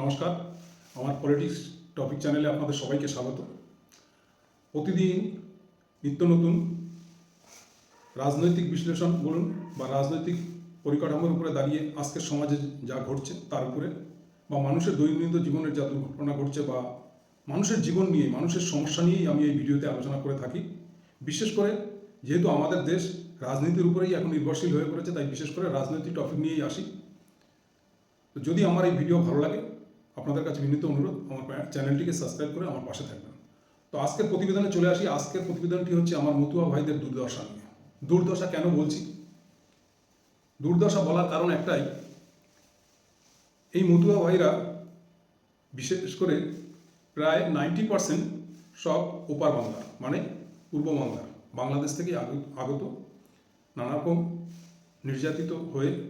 নমস্কার। আমার politics topic চ্যানেলে আপনাদের সবাইকে স্বাগত। প্রতিদিন নিত্য নতুন রাজনৈতিক বিশ্লেষণ বলুন বা রাজনৈতিক পরিকাঠামোর উপরে দাঁড়িয়ে আজকের সমাজে যা ঘটছে তার উপরে বা মানুষের দৈনন্দিন জীবনের যা দুর্ঘটনা ঘটছে বা মানুষের জীবন নিয়ে, মানুষের সমস্যা নিয়েই আমি এই ভিডিওতে আলোচনা করে থাকি। বিশেষ করে যেহেতু আমাদের দেশ রাজনীতির উপরেই এখন নির্ভরশীল হয়ে পড়েছে, তাই বিশেষ করে রাজনৈতিক টপিক নিয়েই আসি। তো যদি আমার এই ভিডিও ভালো লাগে আপনাদের কাছে বিনীত অনুরোধ, আমার চ্যানেলটিকে সাবস্ক্রাইব করে আমার পাশে থাকবেন। তো আজকের প্রতিবেদনে চলে আসি। আজকের প্রতিবেদনটি হচ্ছে আমার মতুয়া ভাইদের দুর্দশা নিয়ে। দুর্দশা কেন বলছি? দুর্দশা বলার কারণ একটাই, এই মতুয়া ভাইরা বিশেষ করে প্রায় নাইনটি পার্সেন্ট সব ওপার বাংলা মানে পূর্ব বাংলা বাংলাদেশ থেকে আগ- আগত নানা রকম নির্যাতিত হয়ে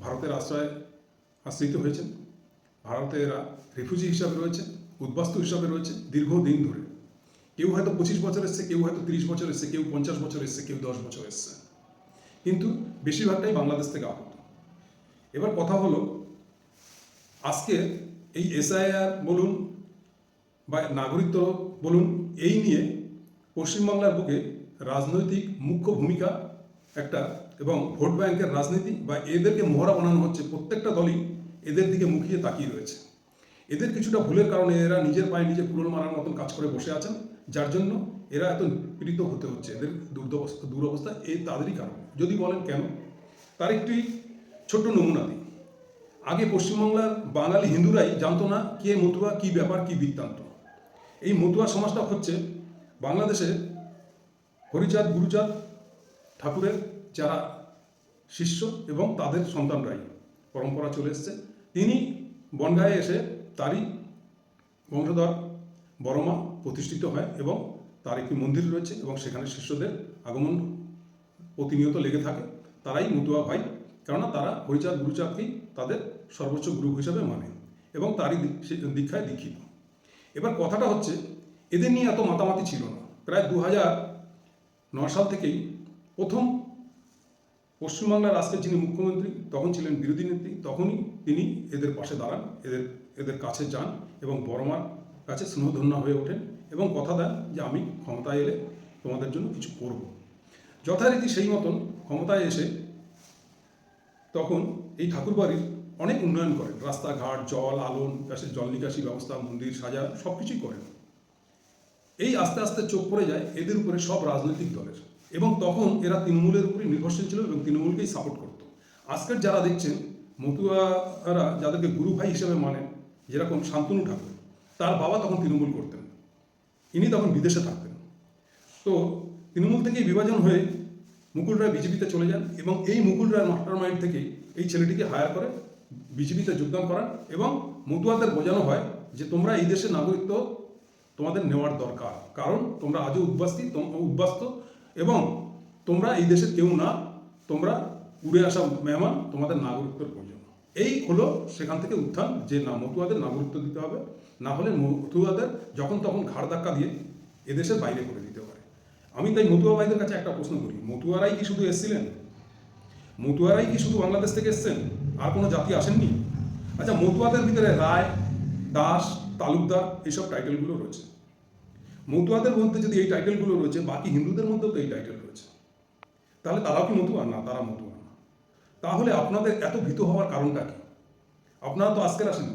ভারতের আশ্রয় আশ্রিত হয়েছেন। ভারতে এরা রিফিউজি হিসাবে রয়েছে, উদ্বাস্তু হিসাবে রয়েছে দীর্ঘদিন ধরে। কেউ হয়তো পঁচিশ বছর এসছে, কেউ হয়তো তিরিশ বছর এসছে, কেউ পঞ্চাশ বছর এসছে, কেউ দশ বছর এসছে। কিন্তু বেশিরভাগটাই বাংলাদেশ থেকে আহত। এবার কথা হলো, আজকে এই এসআইআর বলুন বা নাগরিকত্ব বলুন, এই নিয়ে পশ্চিমবাংলার বুকে রাজনৈতিক মুখ্য ভূমিকা একটা এবং ভোট ব্যাংকের রাজনীতি বা এদেরকে মোহরা বানানো হচ্ছে প্রত্যেকটা দলই এদের দিকে মুখিয়ে তাকিয়ে রয়েছে। এদের কিছুটা ভুলের কারণে এরা নিজের পায়ে নিজে কুড়োল মারার মতন কাজ করে বসে আছেন, যার জন্য এরা এত পীড়িত হতে হচ্ছে। এদের দুর্দবস্থা, দুরবস্থা এই তাদেরই কারণ। যদি বলেন কেন? তার একটি ছোট্ট নমুনা দিই। আগে পশ্চিমবাংলার বাঙালি হিন্দুরাই জানতো না কে মতুয়া, কি ব্যাপার, কি বৃত্তান্ত। এই মতুয়া সমাজটা হচ্ছে বাংলাদেশে হরিচাঁদ, গুরুচাঁদ ঠাকুরের যারা শিষ্য এবং তাদের সন্তানরাই। পরম্পরা চলে এসছে। তিনি বনগাঁয়ে এসে তারই বংশধর বড়মা প্রতিষ্ঠিত হয় এবং তার একটি মন্দির রয়েছে এবং সেখানে শিষ্যদের আগমন প্রতিনিয়ত লেগে থাকে। তারাই মতুয়া ভাই, কেননা তারা হরিচাঁদ গুরুচাঁদকেই তাদের সর্বোচ্চ গুরু হিসাবে মানে এবং তারই দীক্ষায় দীক্ষিত। এবার কথাটা হচ্ছে, এদের নিয়ে এত মাতামাতি ছিল না। প্রায় দু হাজার ন সাল থেকেই প্রথম পশ্চিমবাংলার আজকে যিনি মুখ্যমন্ত্রী, তখন ছিলেন বিরোধী নেত্রী, তখনই তিনি এদের পাশে দাঁড়ান, এদের এদের কাছে যান এবং বড়মার কাছে স্নেহধন্য হয়ে ওঠেন এবং কথা দেন যে আমি ক্ষমতায় এলে তোমাদের জন্য কিছু করব। যথারীতি সেই মতন ক্ষমতায় এসে তখন এই ঠাকুরবাড়ির অনেক উন্নয়ন করেন। রাস্তাঘাট, জল আলো নিকাশি জল নিকাশি ব্যবস্থা, মন্দির সাজা সব কিছুই করেন। এই আস্তে আস্তে চোখ পড়ে যায় এদের উপরে সব রাজনৈতিক দলের। এবং তখন এরা তৃণমূলের উপরে নির্ভরশীল ছিল এবং তৃণমূলকেই সাপোর্ট করত। আজকের যারা দেখছেন, মতুয়ারা যাদেরকে গুরু ভাই হিসেবে মানেন, যেরকম শান্তনু ঠাকুর, তার বাবা তখন তৃণমূল করতেন। ইনি তখন বিদেশে থাকতেন। তো তৃণমূল থেকেই বিভাজন হয়ে মুকুল রায় বিজেপিতে চলে যান এবং এই মুকুল রায় মাস্টার মাইন্ড থেকেই এই ছেলেটিকে হায়ার করে বিজেপিতে যোগদান করান এবং মতুয়াদের বোঝানো হয় যে তোমরা এই দেশের নাগরিকত্ব তোমাদের নেওয়ার দরকার। কারণ তোমরা আজও উদ্বাস্তি উদ্বাস্ত এবং তোমরা এই দেশের কেউ না, তোমরা উড়ে আসা মেহমান তোমাদের নাগরিকত্বের প্রয়োজন। এই হলো সেখান থেকে উত্থান, যে না মতুয়াদের নাগরিকত্ব দিতে হবে, না হলে মতুয়াদের যখন তখন ঘাড় ধাক্কা দিয়ে এদেশের বাইরে করে দিতে পারে। আমি তাই মতুয়া ভাইদের কাছে একটা প্রশ্ন করি, মতুয়ারাই কি শুধু এসেছিলেন? মতুয়ারাই কি শুধু বাংলাদেশ থেকে এসেছেন? আর কোনো জাতি আসেননি? আচ্ছা মতুয়াদের ভিতরে রায়, দাস, তালুকদার এইসব টাইটেলগুলো রয়েছে। মতুয়াদের মধ্যে যদি এই টাইটেলগুলো রয়েছে, বাকি হিন্দুদের মধ্যেও তো এই টাইটেল রয়েছে। তাহলে তারাও কি মতুয়া? না, তারা মতুয়া না। তাহলে আপনাদের এত ভীত হওয়ার কারণটা কি? আপনারা তো আজকের আসেন।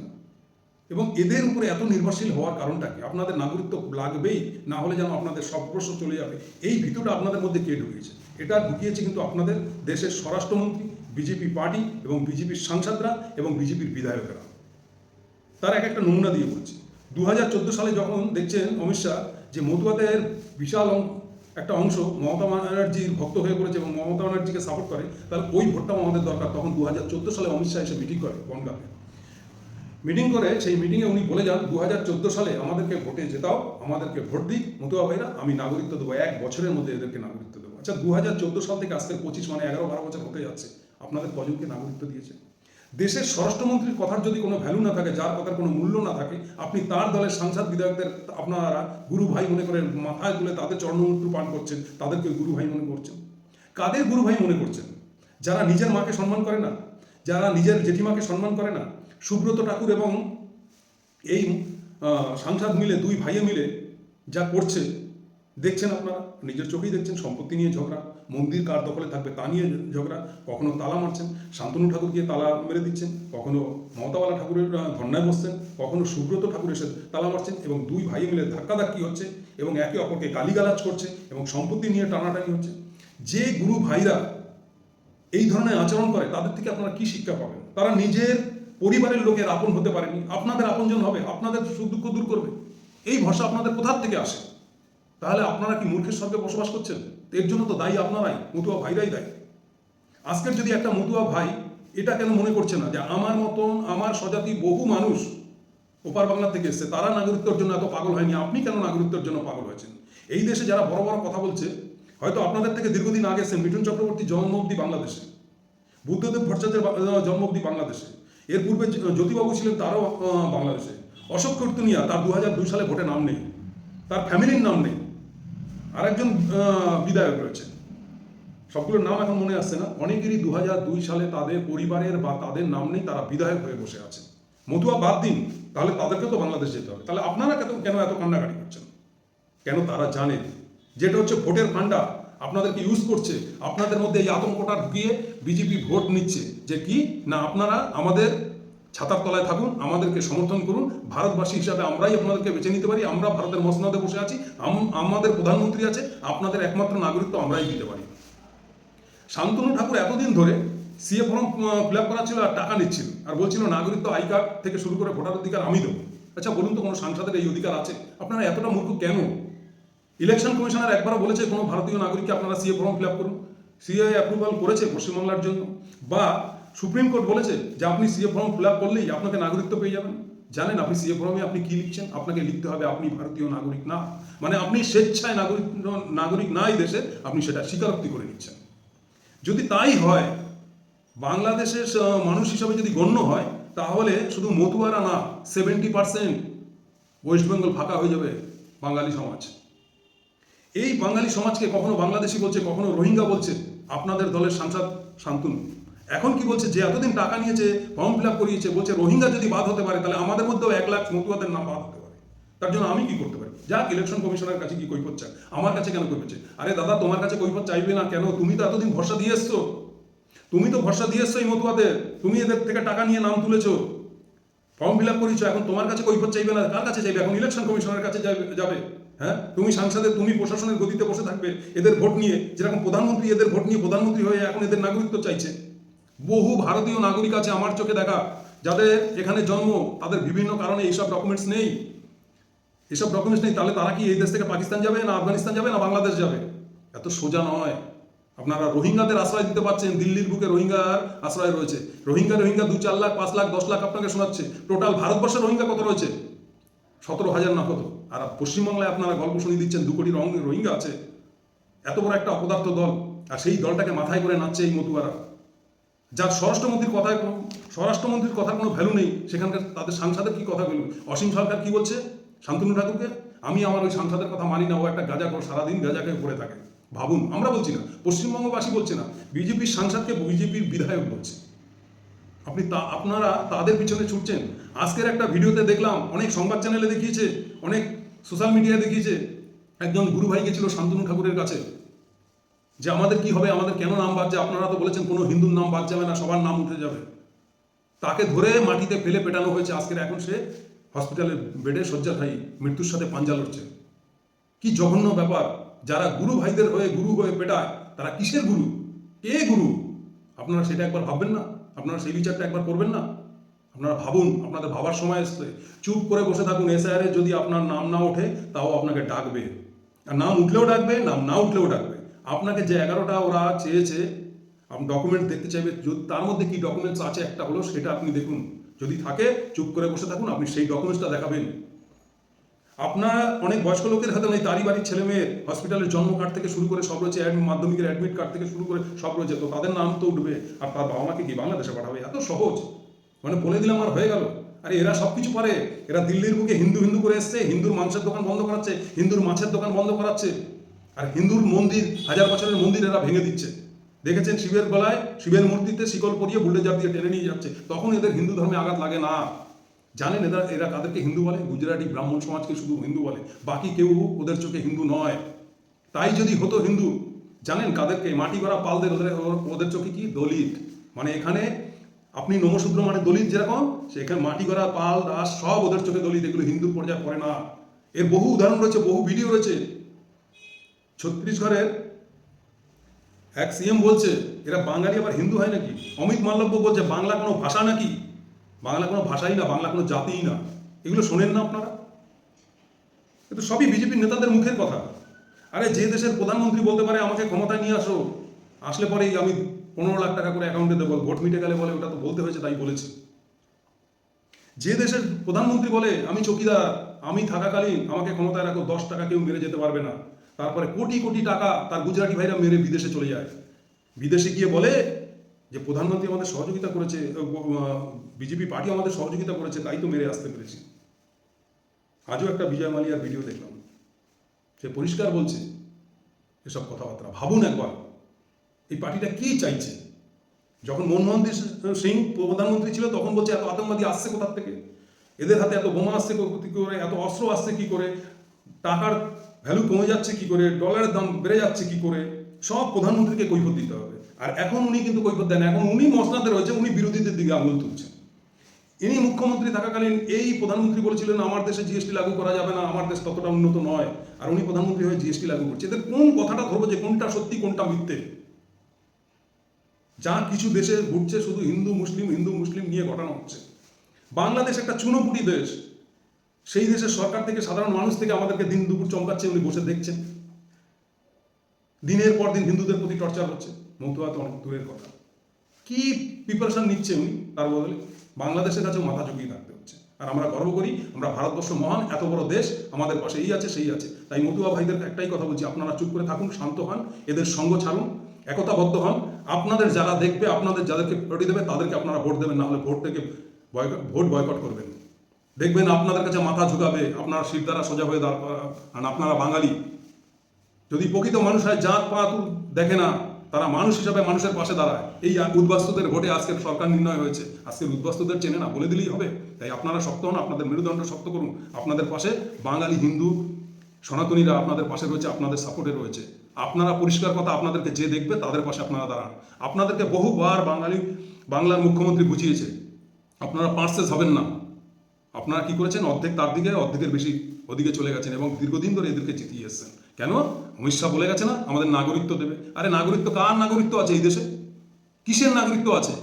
এবং এদের উপরে এত নির্ভরশীল হওয়ার কারণটা কি? আপনাদের নাগরিকত্ব লাগবেই, না হলে যেন আপনাদের সব প্রশ্ন চলে যাবে। এই ভীতটা আপনাদের মধ্যে কে ঢুকিয়েছে? এটা ঢুকিয়েছে কিন্তু আপনাদের দেশের স্বরাষ্ট্রমন্ত্রী, বিজেপি পার্টি এবং বিজেপির সাংসদরা এবং বিজেপির বিধায়কেরা। তার এক একটা নমুনা দিয়ে বলছি। দু সালে যখন দেখছেন অমিত শাহ যে মতুয়াদের বিশাল একটা অংশ মমতা ব্যানার্জির ভক্ত হয়ে পড়েছে এবং মমতা ব্যানার্জিকে সাপোর্ট করে, তাহলে ওই ভোটটাও আমাদের দরকার। তখন দু হাজার চোদ্দ সালে অমিত শাহ এসে মিটিং করে বনগাঁতে। মিটিং করে সেই মিটিংয়ে উনি বলে যান দু হাজার চোদ্দ সালে আমাদেরকে ভোটে জেতাও, আমাদেরকে ভোট দিই মতুয়া ভাইরা, আমি নাগরিকত্ব দেবো, এক বছরের মধ্যে এদেরকে নাগরিকত্ব দেবো। আচ্ছা দু হাজার চোদ্দ সাল থেকে আজকের পঁচিশ মানে এগারো, বারো বছর হতে যাচ্ছে। আপনাদের কজনকে নাগরিকত্ব দিয়েছে? দেশের স্বরাষ্ট্রমন্ত্রীর কথার যদি কোনো ভ্যালু না থাকে, যার কথার কোনো মূল্য না থাকে, আপনি তার দলের সাংসদ বিধায়কদের আপনারা গুরু ভাই মনে করে মাথায় তুলে তাদের চরণমূত্র পান করছেন, তাদেরকে গুরু ভাই মনে করছেন। কাদের গুরু ভাই মনে করছেন? যারা নিজের মাকে সম্মান করে না, যারা নিজের জেঠিমাকে সম্মান করে না, সুব্রত ঠাকুর এবং এই সাংসদ মিলে, দুই ভাইয়ে মিলে যা করছে দেখছেন আপনারা? নিজের চোখেই দেখছেন, সম্পত্তি নিয়ে ঝগড়া, মন্দির কার দখলে থাকবে তা নিয়ে ঝগড়া, কখনো তালা মারছেন, শান্তনু ঠাকুর গিয়ে তালা মেরে দিচ্ছেন, কখনো মমতাওয়ালা ঠাকুরের ধর্নায় বসছেন, কখনো সুব্রত ঠাকুর এসে তালা মারছেন এবং দুই ভাই মিলে ধাক্কাধাক্কি হচ্ছে এবং একে অপরকে গালিগালাজ করছে এবং সম্পত্তি নিয়ে টানাটানি হচ্ছে। যে গুরু ভাইরা এই ধরনের আচরণ করে, তাদের থেকে আপনারা কি শিক্ষা পাবেন? তারা নিজের পরিবারের লোকের আপন হতে পারেনি। আপনাদের আপনজন হবে, আপনাদের সুখ দুঃখ দূর করবে। এই ভাষা আপনাদের কোথার থেকে আসে? তাহলে আপনারা কি মূর্খের স্বর্গে বসবাস করছেন? এর জন্য তো দায়ী আপনারাই, মতুয়া ভাইরাই দায়ী। আজকের যদি একটা মতুয়া ভাই এটা কেন মনে করছে না যে আমার মতন আমার স্বজাতি বহু মানুষ ওপার বাংলা থেকে এসছে, তারা নাগরিকত্বের জন্য এত পাগল হয়নি, আপনি কেন নাগরিকত্বের জন্য পাগল হয়েছেন? এই দেশে যারা বড় বড় কথা বলছে, হয়তো আপনাদের থেকে দীর্ঘদিন আগে এসেছেন মিঠুন চক্রবর্তী জন্ম অব্দি বাংলাদেশে, বুদ্ধদেব ভট্টাচার্যের জন্ম অব্দি বাংলাদেশে, এর পূর্বে জ্যোতিবাবু ছিলেন তারও বাংলাদেশে, অশোক কীর্তনিয়া, তার দু হাজার দুই সালে ভোটে নাম নেই, তার ফ্যামিলির নাম নেই। আরেকজন বিধায়ক রয়েছে সবগুলোর নাম এখন মনে আসছে না। অনেকেরই দু দুই সালে তাদের পরিবারের বা তাদের নাম নেই, তারা বিধায়ক হয়ে বসে আছে। মধুয়া বাদ দিন, তাহলে তাদেরকেও তো বাংলাদেশ যেতে হবে। তাহলে আপনারা কেন কেন এত কান্নাকাটি করছেন? কেন তারা জানে? যেটা হচ্ছে ভোটের ফান্ডা আপনাদেরকে ইউজ করছে। আপনাদের মধ্যে এই আতঙ্কটা ঢুকিয়ে বিজেপি ভোট নিচ্ছে। যে কি? না, আপনারা আমাদের ছাতার তলায় থাকুন, আমাদেরকে সমর্থন করুন। ভারতবাসী হিসাবে আমরাই আপনাদেরকে বেছে নিতে পারি। আমরা ভারতের মসনাদে বসে আছি। আম- আমাদের প্রধানমন্ত্রী আছে। আপনাদের একমাত্র নাগরিকত্ব আমরাই দিতে পারি। শান্তনু ঠাকুর এতদিন ধরে সিএ ফর্ম ফিল আপ করা ছিল আর টাকা নিচ্ছিল। আর বলছিল, নাগরিকত্ব আই কার্ড থেকে শুরু করে ভোটার অধিকার আমি দেবো। আচ্ছা বলুন তো কোনো সাংসদের এই অধিকার আছে? আপনারা এতটা মূর্খ কেন? ইলেকশন কমিশনার একবারও বলেছে, কোনো ভারতীয় নাগরিককে আপনারা সিএ ফর্ম ফিল আপ করুন। সিএ অ্যাপ্রুভাল করেছে পশ্চিমবাংলার জন্য। বা সুপ্রিম কোর্ট বলেছে যে আপনি সিএ ফর্ম ফিল আপ করলেই আপনাকে নাগরিকত্ব পেয়ে যাবেন। জানেন আপনি সিএ ফর্মে আপনি কি লিখছেন? আপনাকে লিখতে হবে আপনি ভারতীয় নাগরিক না। মানে আপনি স্বেচ্ছায় নাগরিক নাগরিক না এই দেশে, আপনি সেটা স্বীকারোক্তি করে নিচ্ছেন। যদি তাই হয়, বাংলাদেশের মানুষ হিসাবে যদি গণ্য হয়, তাহলে শুধু মতুয়ারা না সেভেন্টি পার্সেন্ট ওয়েস্ট বেঙ্গল ফাঁকা হয়ে যাবে বাঙালি সমাজ। এই বাঙালি সমাজকে কখনো বাংলাদেশি বলছে, কখনো রোহিঙ্গা বলছে, আপনাদের দলের সাংসদ শান্তনু। এখন কি বলছে? যে এতদিন টাকা নিয়েছে ফর্ম ফিল আপ করিয়েছে, বলছে রোহিঙ্গা যদি বাদ হতে পারে, তাহলে আমাদের মধ্যেও এক লাখ মতুয়াদের নাম বাদ হতে পারে। তার জন্য আমি কি করতে পারি? যাক ইলেকশন কমিশনের কাছে কি কৈফত চায় আমার কাছে কেন কৈফত চাই? আরে দাদা, তোমার কাছে কৈফত চাইবে না কেন? তুমি তো এতদিন ভরসা দিয়ে এসছো। তুমি তো ভরসা দিয়ে এসছো এই মতুয়াদের। তুমি এদের থেকে টাকা নিয়ে নাম তুলেছো। ফর্ম ফিল আপ করেছ এখন তোমার কাছে কৈফত চাইবে না? কার কাছে চাইবে? এখন ইলেকশন কমিশনের কাছে যাবে যাবে হ্যাঁ? তুমি সাংসদে তুমি প্রশাসনের গতিতে বসে থাকবে এদের ভোট নিয়ে। যেরকম প্রধানমন্ত্রী এদের ভোট নিয়ে প্রধানমন্ত্রী হয়ে এখন এদের নাগরিকত্ব চাইছে। বহু ভারতীয় নাগরিক আছে আমার চোখে দেখা, যাদের এখানে জন্ম, তাদের বিভিন্ন কারণে এইসব ডকুমেন্টস নেই। এসব ডকুমেন্টস নেই, তাহলে তারা কি এই দেশ থেকে পাকিস্তান যাবে, না আফগানিস্তান যাবে, না বাংলাদেশ যাবে? এত সোজা নয়। আপনারা রোহিঙ্গাদের আশ্রয় দিতে পারছেন, দিল্লির বুকে রোহিঙ্গার আশ্রয় রয়েছে। রোহিঙ্গা রোহিঙ্গা দু চার লাখ, পাঁচ লাখ, দশ লাখ আপনাকে শোনাচ্ছে। টোটাল ভারতবর্ষে রোহিঙ্গা কত রয়েছে? সতেরো হাজার না কত? আর পশ্চিমবাংলায় আপনারা গল্প শুনিয়ে দিচ্ছেন, দু কোটি রোহিঙ্গা আছে। এত বড় একটা অপদার্থ দল। আর সেই দলটাকে মাথায় করে নাচছে এই মতুয়ারা। যার স্বরাষ্ট্রমন্ত্রীর কথায় কোনো স্বরাষ্ট্রমন্ত্রীর কথার কোনো ভ্যালু নেই। সেখানকার তাদের সাংসদের কী কথা বলবে? অসীম সরকার কি বলছে? শান্তনু ঠাকুরকে? আমি আমার ওই সাংসদের কথা মানি না। ও একটা গাঁজা করে সারাদিন গাঁজাকে পড়ে থাকে। ভাবুন, আমরা বলছি না। পশ্চিমবঙ্গবাসী বলছে না। বিজেপির সাংসদকে বিজেপির বিধায়ক বলছে। আপনি তা আপনারা তাদের পিছনে ছুটছেন। আজকের একটা ভিডিওতে দেখলাম, অনেক সংবাদ চ্যানেলে দেখিয়েছে, অনেক সোশ্যাল মিডিয়ায় দেখিয়েছে। একজন গুরু ভাই গেছিল শান্তনু ঠাকুরের কাছে। যে আমাদের কি হবে, আমাদের কেন নাম বাদ আপনারা তো বলেছেন কোনো হিন্দুর নাম বাদ যাবে না, সবার নাম উঠে যাবে। তাকে ধরে মাটিতে ফেলে পেটানো হয়েছে আজকের। এখন সে হসপিটালের বেডে শয্যা শয্যাশায়ী মৃত্যুর সাথে পাঞ্জা লড়ছে। কি জঘন্য ব্যাপার। যারা গুরু ভাইদের হয়ে গুরু হয়ে পেটায়, তারা কিসের গুরু? কে গুরু? আপনারা সেটা একবার ভাববেন না। আপনারা সেই বিচারটা একবার করবেন না। আপনারা ভাবুন, আপনাদের ভাবার সময় এসছে। চুপ করে বসে থাকুন এসআইআরে, যদি আপনার নাম না ওঠে, তাও আপনাকে ডাকবে। আর নাম উঠলেও ডাকবে, নাম না উঠলেও ডাকবে। আপনাকে যে এগারোটা ওরা চেয়েছে, আপনি ডকুমেন্ট দেখতে চাইবে, যদি তার মধ্যে কি ডকুমেন্টস আছে একটা হলো, সেটা আপনি দেখুন। যদি থাকে, চুপ করে বসে থাকুন, আপনি সেই ডকুমেন্টসটা দেখাবেন। আপনার অনেক বয়স্ক লোকের হাতে নেই, তারই বাড়ির ছেলে মেয়ের। হসপিটালের জন্ম কার্ড থেকে শুরু করে সব রয়েছে মাধ্যমিকের অ্যাডমিট কার্ড থেকে শুরু করে সব রয়েছে। তো তাদের নাম তো উঠবে। আর তার বাবা মাকে কি বাংলাদেশে পাঠাবে? এত সহজ। মানে বলে দিলাম আর হয়ে গেল। আরে এরা সব কিছু পারে। এরা দিল্লির বুকে হিন্দু হিন্দু করে এসছে, হিন্দুর মাংসের দোকান বন্ধ করাচ্ছে, হিন্দুর মাছের দোকান বন্ধ করাচ্ছে। আর হিন্দুর মন্দির, হাজার বছরের মন্দির এরা ভেঙে দিচ্ছে। দেখেছেন শিবের গলায়, শিবের মূর্তিতে শিকল পরিয়ে বুল্ডেজার দিয়ে টেনে নিয়ে যাচ্ছে। তখন এদের হিন্দু ধর্মে আঘাত লাগে না। জানেন এরা এরা কাদেরকে হিন্দু বলে? গুজরাটি ব্রাহ্মণ সমাজকে শুধু হিন্দু বলে। বাকি কেউ ওদের চোখে হিন্দু নয়। তাই যদি হতো হিন্দু, জানেন কাদেরকে? মাটি করা পালদের ওদের ওদের চোখে কি? দলিত। মানে এখানে আপনি নমশূদ্র মানে দলিত যেরকম, সেখানে মাটি করা পাল দাস সব ওদের চোখে দলিত। এগুলো হিন্দু পর্যায়ে পড়ে না। এর বহু উদাহরণ রয়েছে, বহু ভিডিও রয়েছে। ছত্তিশগড়ের এক সিএম বলছে, এরা বাঙালি আবার হিন্দু হয় নাকি? অমিত মাল্লব্য বলছে, বাংলা কোনো ভাষা নাকি? বাংলা কোনো ভাষাই না, বাংলা কোনো জাতিই না। এগুলো শোনেন না আপনারা? কিন্তু সবই বিজেপির নেতাদের মুখের কথা। আরে যে দেশের প্রধানমন্ত্রী বলতে পারে, আমাকে ক্ষমতায় নিয়ে আসো। আসলে পরেই আমি পনেরো লাখ টাকা করে অ্যাকাউন্টে দেবো, ভোট মিটে গেলে বলে ওটা তো বলতে হয়েছে, তাই বলেছে। যে দেশের প্রধানমন্ত্রী বলে, আমি চকিদার, আমি থাকাকালীন, আমাকে ক্ষমতায় রাখো, দশ টাকা কেউ মেরে যেতে পারবে না। তারপরে কোটি কোটি টাকা তার গুজরাটি ভাইরা মেরে বিদেশে চলে যায়। বিদেশে গিয়ে বলে যে, প্রধানমন্ত্রী আমাদের সহযোগিতা করেছে বিজেপি পার্টি আমাদের সহযোগিতা করেছে, তাই তো মেরে আসতে পেরেছি। আজও একটা বিজয় মালিয়ার ভিডিও দেখলাম। সে পরিষ্কার বলছে এসব কথাবার্তা। ভাবুন একবার, এই পার্টিটা কি চাইছে? যখন মনমোহন সিং প্রধানমন্ত্রী ছিল, তখন বলছে, এত আতঙ্কবাদী আসছে কোথার থেকে? এদের হাতে এত বোমা আসছে কো- করে? এত অস্ত্র আসছে কি করে? টাকার ভ্যালু কমে যাচ্ছে কি করে? ডলারের দাম বেড়ে যাচ্ছে কি করে? সব প্রধানমন্ত্রীকে কৈফত দিতে হবে। আর এখন উনি কিন্তু কৈফত দেন। এখন উনি মসনাতে রয়েছে উনি বিরোধীদের দিকে আঙুল তুলছেন। ইনি মুখ্যমন্ত্রী থাকাকালীন এই প্রধানমন্ত্রী বলেছিলেন, আমার দেশে জিএসটি লাগু করা যাবে না, আমার দেশ ততটা উন্নত নয়। আর উনি প্রধানমন্ত্রী হয়ে জিএসটি লাগু করছে এদের কোন কথাটা ধরবো যে কোনটা সত্যি, কোনটা মিথ্যে? যা কিছু দেশে ঘুরছে শুধু হিন্দু, মুসলিম হিন্দু, মুসলিম নিয়ে ঘটানো হচ্ছে। বাংলাদেশ একটা চুনোপুটি দেশ। সেই দেশের সরকার থেকে সাধারণ মানুষ থেকে আমাদেরকে দিন দুপুর চমকাচ্ছে উনি বসে দেখছেন। দিনের পর দিন হিন্দুদের প্রতি টর্চার হচ্ছে। মতুয়া তো অনেক দূরের কথা। কি প্রিপারেশন নিচ্ছে উনি তার বদলে? বাংলাদেশের কাছেও মাথা ঝুঁকিয়ে থাকতে হচ্ছে। আর আমরা গর্ব করি, আমরা ভারতবর্ষ মহান, এত বড় দেশ, আমাদের পাশে এই আছে, সেই আছে। তাই মতুয়া ভাইদের একটাই কথা বলছি, আপনারা চুপ করে থাকুন, শান্ত হন, এদের সঙ্গ ছাড়ুন, একতাবদ্ধ হন। আপনাদের যারা দেখবে, আপনাদের যাদেরকে প্রায়োরিটি দেবে, তাদেরকে আপনারা ভোট দেবেন, না হলে ভোট থেকে বয়কট ভোট বয়কট করবেন। দেখবেন আপনাদের কাছে মাথা ঝুঁকাবে, আপনার শির দ্বারা সোজা হয়ে দাঁড় করা- আর আপনারা বাঙালি। যদি প্রকৃত মানুষ হয়, জাত, পাত দেখে না, তারা মানুষ হিসাবে মানুষের পাশে দাঁড়ায়। এই উদ্বাস্তুদের ভোটে আজকের সরকার নির্ণয় হয়েছে। আজকের উদ্বাস্তুদের চেনে না, বলে দিলেই হবে। তাই আপনারা শক্ত হন, আপনাদের মেরুদণ্ড শক্ত করুন। আপনাদের পাশে বাঙালি, হিন্দু, সনাতনীরা আপনাদের পাশে রয়েছে, আপনাদের সাপোর্টে রয়েছে। আপনারা পরিষ্কার কথা আপনাদেরকে যে দেখবে, তাদের পাশে আপনারা দাঁড়ান। আপনাদেরকে বহুবার বাঙালি বাংলার মুখ্যমন্ত্রী বুঝিয়েছে, আপনারা পার্সেস হবেন না। আপনারা কি করেছেন? অর্ধেক তার দিকে, অর্ধেকের বেশি ওদিকে চলে গেছেন এবং দীর্ঘদিন ধরে এদেরকে জিতিয়ে এসছেন। কেন? অমিত শাহ বলে গেছে না, আমাদের নাগরিকত্ব দেবে। আরে, নাগরিকত্ব কার নাগরিকত্ব আছে এই দেশে? কিসের নাগরিকত্ব আছে?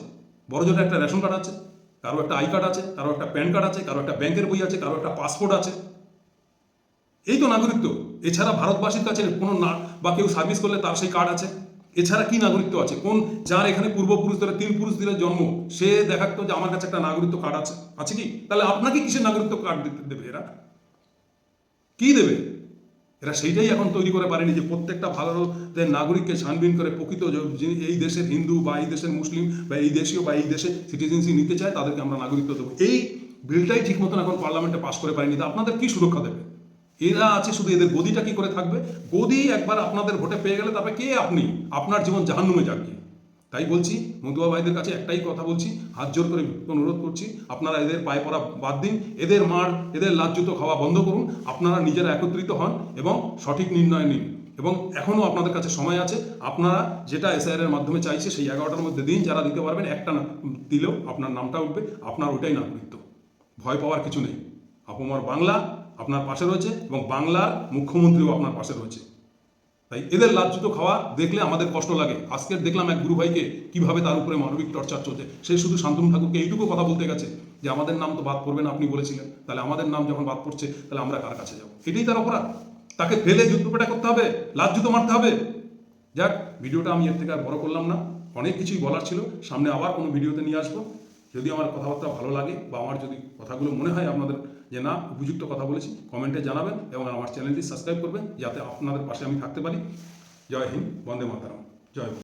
বড় জোরে একটা রেশন কার্ড আছে, কারও একটা আই কার্ড আছে, কারও একটা প্যান কার্ড আছে, কারও একটা ব্যাংকের বই আছে, কারও একটা পাসপোর্ট আছে। এই তো নাগরিকত্ব। এছাড়া ভারতবাসীর কাছে কোনো না বা কেউ সার্ভিস করলে তার সেই কার্ড আছে। এছাড়া কি নাগরিকত্ব আছে? কোন যার এখানে পূর্বপুরুষ ধরে তিন পুরুষ দিলে জন্ম, সে দেখাতো যে আমার কাছে একটা নাগরিকত্ব কার্ড আছে। আছে কি? তাহলে আপনাকে কিসের নাগরিকত্ব কার্ড দিতে দেবে এরা? কি দেবে? এরা সেইটাই এখন তৈরি করে পারেনি যে প্রত্যেকটা ভারতের নাগরিককে ছানবিন করে প্রকৃত এই দেশের হিন্দু বা এই দেশের মুসলিম বা এই দেশীয় বা এই দেশে সিটিজেনশিপ নিতে চায়, তাদেরকে আমরা নাগরিকত্ব দেবো। এই বিলটাই ঠিক মতন এখন পার্লামেন্টে পাশ করে পারেনি। তা আপনাদের কি সুরক্ষা দেবে? এরা আছে, শুধু এদের গদিটা কি করে থাকবে? গদি একবার আপনাদের ভোটে পেয়ে গেলে তবে কে আপনি? আপনার জীবন জাহান্নুমে গিয়ে। তাই বলছি মধুয়া ভাইদের কাছে একটাই কথা বলছি, হাত জোর করে অনুরোধ করছি, আপনারা এদের পায়ে পড়া বাদ দিন, এদের মার, এদের লাজ্জুত খাওয়া বন্ধ করুন, আপনারা নিজেরা একত্রিত হন এবং সঠিক নির্ণয় নিন। এবং এখনও আপনাদের কাছে সময় আছে, আপনারা যেটা এসআইআর এর মাধ্যমে চাইছে, সেই এগারোটার মধ্যে দিন, যারা দিতে পারবেন, একটা দিলেও আপনার নামটা উঠবে, আপনার ওইটাই নাগরিকত্ব। ভয় পাওয়ার কিছু নেই। আপমার বাংলা আপনার পাশে রয়েছে এবং বাংলার মুখ্যমন্ত্রীও আপনার পাশে রয়েছে। তাই এদের লাজ্জিত খাওয়া দেখলে আমাদের কষ্ট লাগে। আজকের দেখলাম এক গুরু ভাইকে কীভাবে তার উপরে মানবিক টর্চার চলছে। সে শুধু শান্তনু ঠাকুরকে এইটুকু কথা বলতে গেছে যে, আমাদের নাম তো বাদ পড়বে না, আপনি বলেছিলেন। তাহলে আমাদের নাম যখন বাদ পড়ছে, তাহলে আমরা কার কাছে যাব? এটাই তার অপরাধ। তাকে ফেলে যুদ্ধপেটা করতে হবে লাজ্জিত মারতে হবে। যাক, ভিডিওটা আমি এর থেকে আর বড় করলাম না। অনেক কিছুই বলার ছিল। সামনে আবার কোনো ভিডিওতে নিয়ে আসব। যদি আমার কথাবার্তা ভালো লাগে বা আমার যদি কথাগুলো মনে হয় আপনাদের যে না, উপযুক্ত কথা বলেছি, কমেন্টে জানাবেন এবং আমার চ্যানেলটি সাবস্ক্রাইব করবেন, যাতে আপনাদের পাশে আমি থাকতে পারি। জয় হিন্দ, বন্দে মাতারাম, জয়